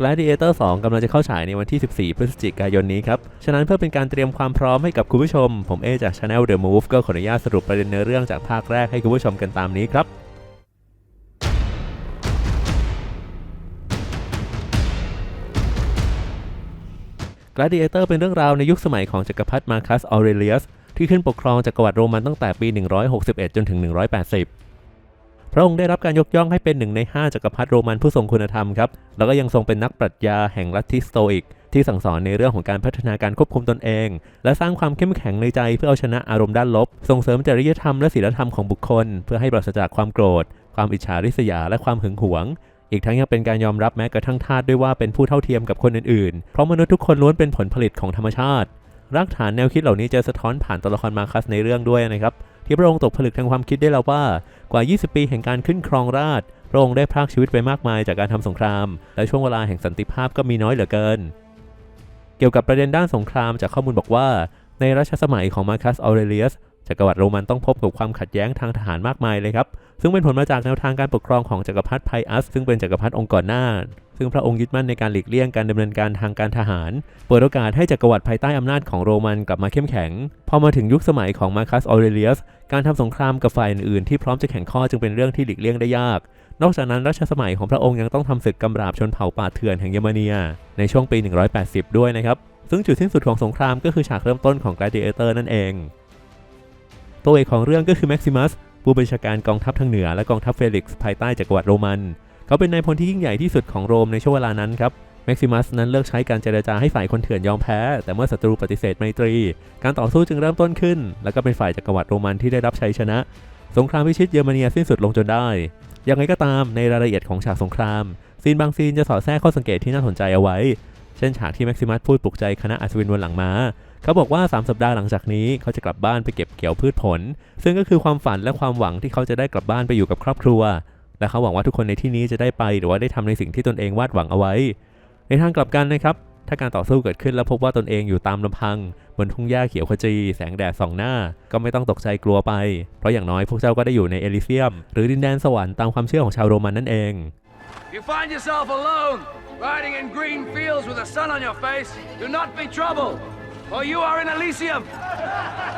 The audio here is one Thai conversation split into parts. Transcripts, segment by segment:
Gladiator 2กำลังจะเข้าฉายในวันที่ 14 พฤศจิกายนนี้ครับ ฉะนั้นเพื่อเป็นการเตรียมความพร้อมให้กับคุณผู้ชม ผมเอจาก Channel The Move ก็ขออนุญาตสรุปประเด็นเนื้อเรื่องจากภาคแรกให้คุณผู้ชมกันตามนี้ครับ Gladiator เป็นเรื่องราวในยุคสมัยของจักรพรรดิมาคัสออเรเลียสที่ขึ้นปกครองจักรวรรดิโรมันตั้งแต่ปี 161 จนถึง 180 พระองค์ได้รับการยกย่องให้เป็นหนึ่งใน 5จักรพรรดิโรมันผู้ทรงคุณธรรมครับ แล้วก็ยังทรงเป็นนักปรัชญาแห่งลัทธิสโตอิก ที่สั่งสอนในเรื่องของการพัฒนาการควบคุมตนเอง และสร้างความเข้มแข็งในใจเพื่อเอาชนะอารมณ์ด้านลบ ส่งเสริมจริยธรรมและศีลธรรมของบุคคล เพื่อให้ปราศจากความโกรธ ความอิจฉาริษยา และความหึงหวงอีกทั้งยังเป็นการยอมรับแม้กระทั่งทาสด้วยว่าเป็นผู้เท่าเทียมกับคนอื่นๆ เพราะมนุษย์ทุกคนล้วนเป็นผลผลิตของธรรมชาติ รากฐานแนวคิดเหล่านี้จะสะท้อนผ่านตัวละครมาคัสในเรื่องด้วยนะครับ ที่พระองค์ตกผลึกทางความคิดได้แล้วว่ากว่า 20 ปีแห่งการขึ้นครองราชพระองค์ได้พรากชีวิตไปมากมายจากการทำสงคราม และช่วงเวลาแห่งสันติภาพก็มีน้อยเหลือเกิน เกี่ยวกับประเด็นด้านสงครามจากข้อมูลบอกว่า ในรัชสมัยของมาคัสออเรเลียสจักรวรรดิโรมันต้องพบกับความขัดแย้งทางทหารมากมายเลยครับ ซึ่งเป็นผลมาจากแนวทางการปกครองของจักรพรรดิไพอัส ซึ่งเป็นจักรพรรดิองค์ก่อนหน้า ซึ่งพระองค์ยึดมั่นในการหลีกเลี่ยงการดำเนินการทางการทหาร เปิดโอกาสให้จักรวรรดิภายใต้อำนาจของโรมันกลับมาเข้มแข็ง พอมาถึงยุคสมัยของมาคัสออเรเลียส การทำสงครามกับฝ่ายอื่นๆที่พร้อมจะแข่งข้อจึงเป็นเรื่องที่หลีกเลี่ยงได้ยาก นอกจากนั้นรัชสมัยของพระองค์ยังต้องทำศึกกำราบชนเผ่าป่าเถื่อนแห่งเยอรมนีในช่วงปี 180 ด้วยนะครับ ซึ่งจุดสิ้นสุดของสงครามก็คือฉากเริ่มต้นของ Gladiator นั่นเอง ตัวเอกของเรื่องก็คือแม็กซิมัสผู้บัญชาการกองทัพทางเหนือและกองทัพเฟลิกซ์ภายใต้จักรวรรดิโรมัน เขาเป็นนายพลที่ยิ่งใหญ่ที่สุดของโรมในช่วงเวลานั้นครับ แม็กซิมัสนั้นเลิกใช้การเจรจาให้ฝ่ายคนเถื่อนยอมแพ้ แต่เมื่อศัตรูปฏิเสธไมตรี การต่อสู้จึงเริ่มต้นขึ้น แล้วก็เป็นฝ่ายจักรวรรดิโรมันที่ได้รับชัยชนะ สงครามพิชิตเยอรมนีสิ้นสุดลงจนได้ ยังไงก็ตามในรายละเอียดของฉากสงคราม ซีนบางซีนจะสอดแทรกข้อสังเกตที่น่าสนใจเอาไว้ เช่นฉากที่แม็กซิมัสพูดปลุกใจคณะอัศวินบนหลังม้า เขาบอกว่า 3 สัปดาห์หลังจากนี้เขาจะกลับบ้านไปเก็บเกี่ยวพืชผล ซึ่งก็คือความฝันและความหวังที่เขาจะได้กลับบ้านไปอยู่กับครอบครัว และเขาหวังว่าทุกคนในที่นี้จะได้ไปหรือว่าได้ทำในสิ่งที่ตนเองวาดหวังเอาไว้ ในทางกลับกันนะครับ ถ้าการต่อสู้เกิดขึ้นแล้วพบว่าตนเองอยู่ตามลำพัง บนทุ่งหญ้าเขียวขจี แสงแดดส่องหน้า ก็ไม่ต้องตกใจกลัวไป เพราะอย่างน้อยพวกเจ้าก็ได้อยู่ในเอลิเซียม หรือดินแดนสวรรค์ตามความเชื่อของชาวโรมันนั่นเอง you find yourself alone, riding in green fields with the sun on your face, do not be troubled, for you are in Elysium,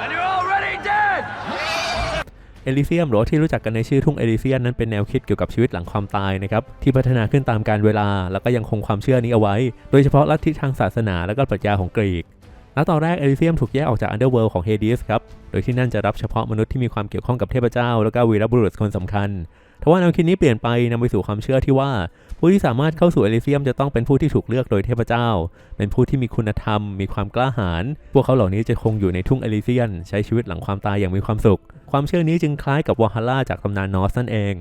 and you're already dead! เอลิเซียมหรือที่รู้จักกันในชื่อทุ่งเอลิเซียนนั้นเป็นแนวคิดเกี่ยวกับชีวิตหลังความตายนะครับที่พัฒนาขึ้นตามการเวลา แล้วก็ยังคงความเชื่อนี้เอาไว้ โดยเฉพาะลัทธิทางศาสนาและก็ปรัชญาของกรีกและตอนแรกเอลิเซียมถูกแยกออกจากอันเดอร์เวิลด์ของเฮดิสครับ โดยที่นั่นจะรับเฉพาะมนุษย์ที่มีความเกี่ยวข้องกับเทพเจ้า แล้วก็วีรบุรุษคนสำคัญทว่าแนวคิดนี้เปลี่ยนไปนำไปสู่ความเชื่อที่ว่า ผู้ที่สามารถเข้าสู่เอลิเซียมจะต้องเป็นผู้ที่ถูกเลือกโดยเทพเจ้า เป็นผู้ที่มีคุณธรรม มีความกล้าหาญ พวกเขาเหล่านี้จะคงอยู่ในทุ่งเอลิเซียน ใช้ชีวิตหลังความตายอย่างมีความสุข ความเชื่อนี้จึงคล้ายกับวอลฮาร่าจากตำนานนอร์สนั่นเอง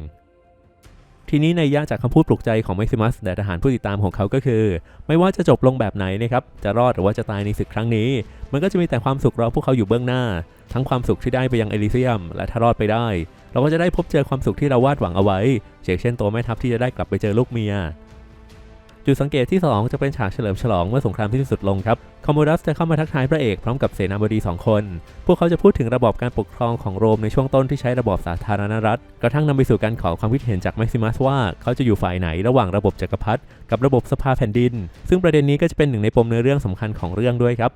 ทีนี้ในยยะจากคำพูดปลุกใจของแม็กซิมัสแต่ทหารผู้ติดตามของเขาก็คือ ไม่ว่าจะจบลงแบบไหนนะครับ จะรอดหรือว่าจะตายในศึกครั้งนี้ มันก็จะมีแต่ความสุขรอพวกเขาอยู่เบื้องหน้า ทั้งความสุขที่ได้ไปยังเอลิเซียม และถ้ารอดไปได้ เราก็จะได้พบเจอความสุขที่เราวาดหวังเอาไว้เช่นตัวแม่ทัพที่จะได้กลับไปเจอลูกเมียจุดสังเกตที่ 2 จะเป็นฉากเฉลิมฉลองเมื่อสงครามที่สุดลงครับคอมโมดัสจะเข้ามาทักทายพระเอกพร้อมกับเสนาบดี2คน พวกเขาจะพูดถึงระบอบการปกครองของโรมในช่วงต้นที่ใช้ระบอบสาธารณรัฐ กระทั่งนำไปสู่การขอความคิดเห็นจากแม็กซิมัสว่าเขาจะอยู่ฝ่ายไหนระหว่างระบบจักรพรรดิกับระบบสภาแผ่นดิน ซึ่งประเด็นนี้ก็จะเป็นหนึ่งในปมเนื้อเรื่องสำคัญของเรื่องด้วยครับ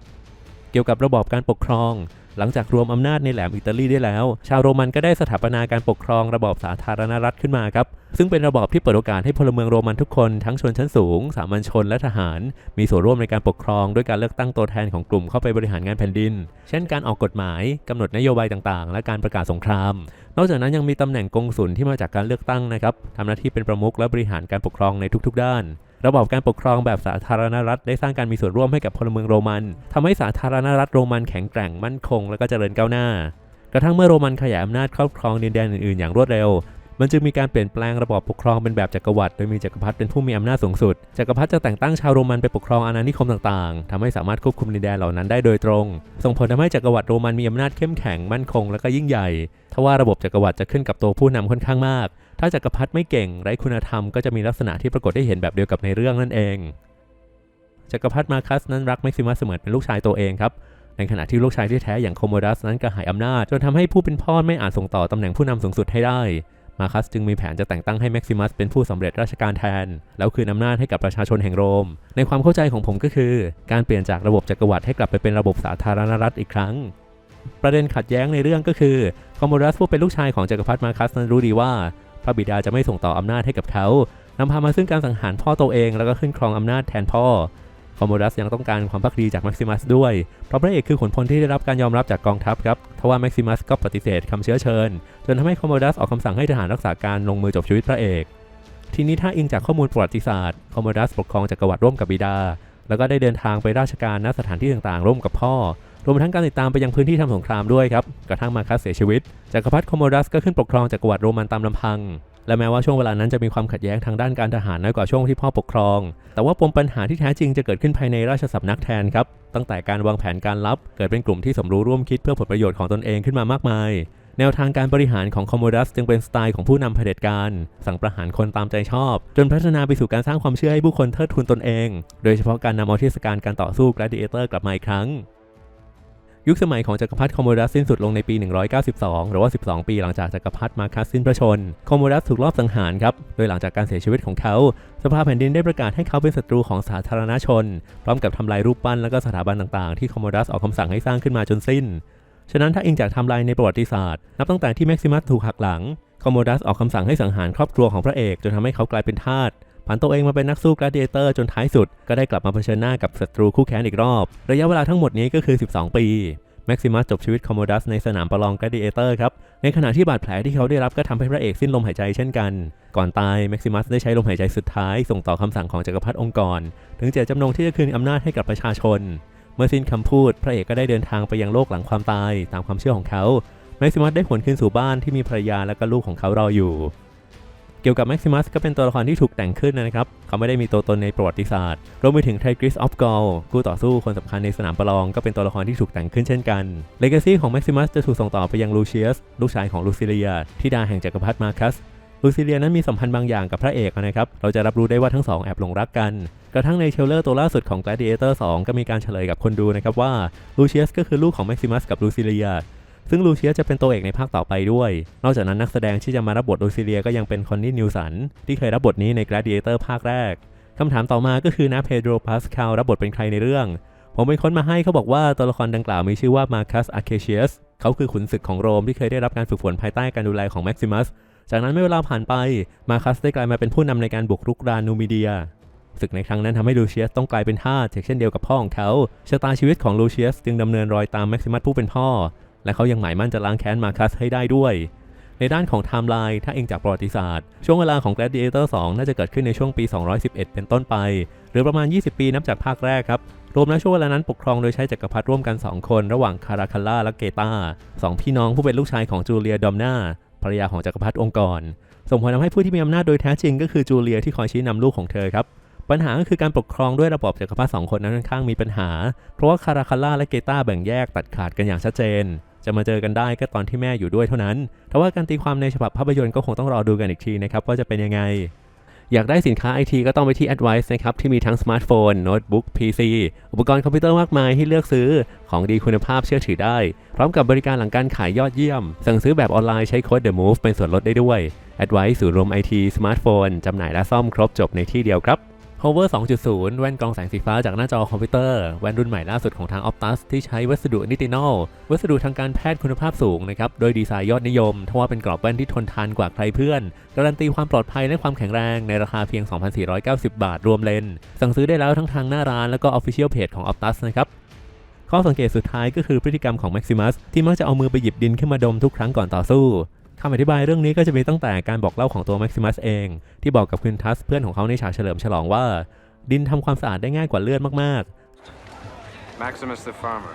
เกี่ยวกับระบอบการปกครอง หลังจากรวมอำนาจในแหลมอิตาลีได้แล้ว ชาวโรมันก็ได้สถาปนาการปกครองระบอบสาธารณรัฐขึ้นมาครับ ซึ่งเป็นระบอบที่เปิดโอกาสให้พลเมืองโรมันทุกคน ทั้งชนชั้นสูง สามัญชนและทหาร มีส่วนร่วมในการปกครองด้วยการเลือกตั้งตัวแทนของกลุ่มเข้าไปบริหารงานแผ่นดิน เช่น การออกกฎหมายกำหนดนโยบายต่างๆ และการประกาศสงคราม นอกจากนั้นยังมีตำแหน่งกงสุลที่มาจากการเลือกตั้งนะครับทำหน้าที่เป็นประมุขและบริหารการปกครองในทุก ๆ ด้าน ระบอบการปกครองแบบสาธารณรัฐได้สร้างการมีส่วนร่วมให้กับพลเมืองโรมันทำให้สาธารณรัฐโรมันแข็งแกร่งมั่นคง และก็เจริญก้าวหน้า กระทั่งเมื่อโรมันขยายอำนาจครอบครองดินแดนอื่นๆอย่างรวดเร็ว มันจึงมีการเปลี่ยนแปลงระบอบปกครองเป็นแบบจักรวรรดิโดยมีจักรพรรดิเป็นผู้มีอำนาจสูงสุด จักรพรรดิจะแต่งตั้งชาวโรมันไปปกครองอาณานิคมต่างๆทำให้สามารถควบคุมดินแดนเหล่านั้นได้โดยตรง ส่งผลทำให้จักรวรรดิโรมันมีอำนาจเข้มแข็งมั่นคงและก็ยิ่งใหญ่ ทว่าระบบจักรวรรดิจะขึ้นกับตัวผู้นำค่อนข้างมาก ถ้าจักรพรรดิไม่เก่งไร้คุณธรรมก็จะมีลักษณะที่ปรากฏได้เห็นแบบเดียวกับในเรื่องนั่นเอง จักรพรรดิมาคัสนั้นรักแม็กซิมัสเสมือนเป็นลูกชายตัวเองครับในขณะที่ลูกชายที่แท้อย่างโคโมดัสนั้นกระหายอำนาจ จนทำให้ผู้เป็นพ่อไม่อาจส่งต่อตำแหน่งผู้นำสูงสุดให้ได้ มาคัสจึงมีแผนจะแต่งตั้งให้แม็กซิมัสเป็นผู้สำเร็จราชการแทน แล้วคืนอำนาจให้กับประชาชนแห่งโรม ในความเข้าใจของผมก็คือ การเปลี่ยนจากระบบจักรวรรดิให้กลับไปเป็นระบบสาธารณรัฐอีกครั้ง ประเด็นขัดแย้งในเรื่องก็คือคอมโมดัสผู้เป็นลูกชายของจักรพรรดิมาคัสนั้นรู้ดีว่าพระบิดาจะไม่ส่งต่ออำนาจให้กับเขานำพามาซึ่งการสังหารพ่อตัวเองแล้วก็ขึ้นครองอำนาจแทนพ่อ คอมโมดัสยังต้องการความพักดีจากแม็กซิมัสด้วยเพราะพระเอกคือขุนพลที่ได้รับการยอมรับจากกองทัพครับทว่าแม็กซิมัสก็ปฏิเสธคำเชื้อเชิญ จนทำให้คอมโมดัสออกคำสั่งให้ทหารรักษาการลงมือจบชีวิตพระเอก ทีนี้ถ้าอิงจากข้อมูลประวัติศาสตร์คอมโมดัสปกครองจักรวรรดิร่วมกับบิดา แล้วก็ได้เดินทางไปราชการณสถานที่ต่างๆ ร่วมกับพ่อรวมทั้งการติดตามไปยังพื้นที่ทำสงครามด้วยครับกระทั่งมาคัสเสียชีวิตจักรพรรดิคอมโมดัสก็ขึ้นปกครองจักรวรรดิโรมันตามลำพัง และแม้ว่าช่วงเวลานั้นจะมีความขัดแย้งทางด้านการทหารน้อยกว่าช่วงที่พ่อปกครอง แต่ว่าปมปัญหาที่แท้จริงจะเกิดขึ้นภายในราชสำนักแทนครับ ตั้งแต่การวางแผนการลับ เกิดเป็นกลุ่มที่สมรู้ร่วมคิดเพื่อผลประโยชน์ของตนเองขึ้นมามากมาย แนวทางการบริหารของคอมโมดัสจึงเป็นสไตล์ของผู้นำเผด็จการ สั่งประหารคนตามใจชอบ จนพัฒนาไปสู่การสร้างความเชื่อให้ผู้คนเทิดทูนตนเอง โดยเฉพาะการนำเอาเทศกาลการต่อสู้ Gladiator กลับมาอีกครั้ง ยุคสมัยของจักรพรรดิคอมโมดัสสิ้นสุดลงในปี 192 หรือว่า 12 ปีหลังจากจักรพรรดิมาคัสสิ้นพระชน คอมโมดัสถูกลอบสังหารครับ โดยหลังจากการเสียชีวิตของเขา สภาแผ่นดินได้ประกาศให้เขาเป็นศัตรูของสาธารณชน พร้อมกับทำลายรูปปั้นและก็สถาบันต่างๆ ที่คอมโมดัสออกคำสั่งให้สร้างขึ้นมาจนสิ้น ฉะนั้นถ้าอิงจากไทำลายในประวัติศาสตร์ นับตั้งแต่ที่แม็กซิมัสถูกหักหลัง คอมโมดัสออกคำสั่งให้สังหารครอบครัวของพระเอกจนทำให้เขากลายเป็นทาส ผันตัวเองมาเป็นนักสู้ gladiator จนท้ายสุด ก็ได้กลับมาเผชิญหน้ากับศัตรูคู่แค้นอีกรอบ ระยะเวลาทั้งหมดนี้ก็คือ 12 ปีแม็กซิมัสจบชีวิตคอมโมดัสในสนามประลอง gladiator ครับ ในขณะที่บาดแผลที่เขาได้รับก็ทำให้พระเอกสิ้นลมหายใจเช่นกัน ก่อนตายแม็กซิมัสได้ใช้ลมหายใจสุดท้าย ส่งต่อคำสั่งของจักรพรรดิองค์กร ถึงเจตจำนงที่จะคืนอำนาจให้กับประชาชน เมื่อสิ้นคำพูด พระเอกก็ได้เดินทางไปยังโลกหลังความตายตามความเชื่อของเขาแม็กซิมัสได้หวนคืนสู่บ้านที่มีภรรยาและก็ลูกของเขารออยู่ เกี่ยวกับแม็กซิมัสก็เป็นตัวละครที่ถูกแต่งขึ้นนะครับ เขาไม่ได้มีตัวตนในประวัติศาสตร์ รวมไปถึงไทกริสออฟกอลคู่ต่อสู้คนสำคัญในสนามประลองก็เป็นตัวละครที่ถูกแต่งขึ้นเช่นกันเลกาซีของแม็กซิมัสจะถูกส่งต่อไปยังลูเชียสลูกชายของลูซิเลียที่ดาแห่งจักรพรรดิมาคัสลูซิเลียนั้นมีสัมพันธ์บางอย่างกับพระเอกนะครับ เราจะรับรู้ได้ว่าทั้งสองแอบหลงรักกัน กระทั่งในเทรลเลอร์ตัวล่าสุดของ Gladiator 2 ก็มีการเฉลยกับคนดูนะครับว่าลูเชียสก็คือลูกของแม็กซิมัสกับลูซิเลีย ซึ่งลูเชียสจะเป็นตัวเอกในภาคต่อไปด้วย นอกจากนั้นนักแสดงที่จะมารับบทลูซิเลียก็ยังเป็นคอนนี่นิวสันที่เคยรับบทนี้ใน Gladiator ภาคแรกคำถามต่อมาก็คือนะเพโดรพาสคาลรับบทเป็นใครในเรื่อง ผมไปค้นมาให้เขาบอกว่าตัวละครดังกล่าวมีชื่อว่ามาคัสอาเคเชียสเขาคือขุนศึกของโรมที่เคยได้รับการฝึกฝนภายใต้การดูแลของแม็กซิมัสจากนั้นไม่เวลาผ่านไปมาคัสได้กลายมาเป็นผู้นำในการบุกรุกรานนูมิเดียศึกในครั้งนั้นทำให้ลูเชียสต้องกลายเป็นทาสเช่นเดียวกับพ่อของเขาชะตาชีวิตของลูเชียสจึงดำเนินรอยตามแม็กซิมัสผู้เป็นพ่อ และเขายังหมายมั่นจะล้างแค้นมาคัสให้ได้ด้วย ในด้านของไทม์ไลน์ถ้าเองจากประวัติศาสตร์ ช่วงเวลาของ Gladiator 2 น่าจะเกิดขึ้นในช่วงปี 211 เป็นต้นไป หรือประมาณ 20 ปีนับจากภาคแรกครับรวมแล้วช่วงเวลานั้นปกครองโดยใช้จักรพรรดิร่วมกัน 2 คน ระหว่างคาราคัลล่าและเกตาสองพี่น้องผู้เป็นลูกชายของจูเลียดอมนาภรรยาของจักรพรรดิองค์กรส่งผลทำให้ผู้ที่มีอำนาจโดยแท้จริงก็คือจูเลียที่คอยชี้นำลูกของเธอครับปัญหาก็คือการปกครองด้วยระบอบจักรพรรดิสองคนนั้นค่อนข้างมีปัญหา เพราะว่าคาราคัลล่าและเกตาแบ่งแยกตัดขาดกันอย่างชัดเจน จะมาเจอกันได้ก็ตอนที่แม่อยู่ด้วยเท่านั้นแต่ว่าการตีความในฉบับภาพยนตร์ก็คงต้องรอดูกันอีกทีนะครับว่าจะเป็นยังไง อยากได้สินค้าไอทีก็ต้องไปที่ Advice นะครับที่มีทั้งสมาร์ทโฟน โน้ตบุ๊ก PC อุปกรณ์คอมพิวเตอร์มากมายให้เลือกซื้อ ของดีคุณภาพเชื่อถือได้ พร้อมกับบริการหลังการขายยอดเยี่ยม สั่งซื้อแบบออนไลน์ใช้โค้ด The Move เป็นส่วนลดได้ด้วย Advice ศูนย์รวมไอทีสมาร์ทโฟนจำหน่ายและซ่อมครบจบในที่เดียวครับ Hover 2.0 แว่นกรองแสงสีฟ้าจากหน้าจอคอมพิวเตอร์ แว่นรุ่นใหม่ล่าสุดของทาง Optus ที่ใช้วัสดุนิตินอล วัสดุทางการแพทย์คุณภาพสูงนะครับ โดยดีไซน์ยอดนิยมทว่าเป็นกรอบแว่นที่ทนทานกว่าใครเพื่อน การันตีความปลอดภัยและความแข็งแรงในราคาเพียง 2,490 บาทรวมเลน สั่งซื้อได้แล้วทั้งทางหน้าร้านแล้วก็ Official Page ของ Optus นะครับข้อสังเกตสุดท้ายก็คือพฤติกรรมของ Maximus ที่มักจะเอามือไปหยิบดินขึ้นมาดมทุกครั้งก่อนต่อสู้ คำอธิบายเรื่องนี้ก็จะมีตั้งแต่การบอกเล่าของตัว Maximus เอง ที่บอกกับควินทัสเพื่อนของเขาในฉากเฉลิมฉลองว่า ดินทำความสะอาดได้ง่ายกว่าเลือดมาก Maximus the farmer.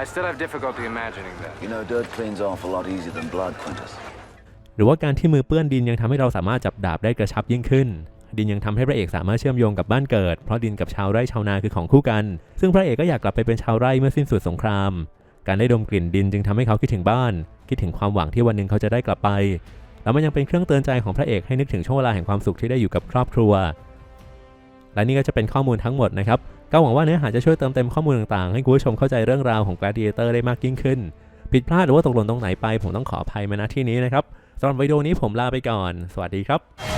I still have difficulty imagining that. You know, dirt cleans off a lot easier than blood, Quintus. ๆหรือว่าการที่มือเปื้อนดินยังทำให้เราสามารถจับดาบได้กระชับยิ่งขึ้น ดินยังทำให้พระเอกสามารถเชื่อมโยงกับบ้านเกิด เพราะดินกับชาวไร่ชาวนาคือของคู่กัน ซึ่งพระเอกก็อยากกลับไปเป็นชาวไร่เมื่อสิ้นสุดสงคราม การได้ดมกลิ่นดินจึงทำให้เขาคิดถึงบ้าน คิดถึงความหวังที่วันหนึ่งเขาจะได้กลับไป แล้วมันยังเป็นเครื่องเตือนใจของพระเอกให้นึกถึงช่วงเวลาแห่งความสุขที่ได้อยู่กับครอบครัว และนี่ก็จะเป็นข้อมูลทั้งหมดนะครับก็หวังว่าเนื้อหาจะช่วยเติมเต็มข้อมูลต่างๆ ให้คุณผู้ชมเข้าใจเรื่องราวของ Gladiator ได้มากยิ่งขึ้น ผิดพลาดหรือว่าตกหล่นตรงไหนไป ผมต้องขออภัยมาณที่นี้นะครับสำหรับวิดีโอนี้ผมลาไปก่อน สวัสดีครับ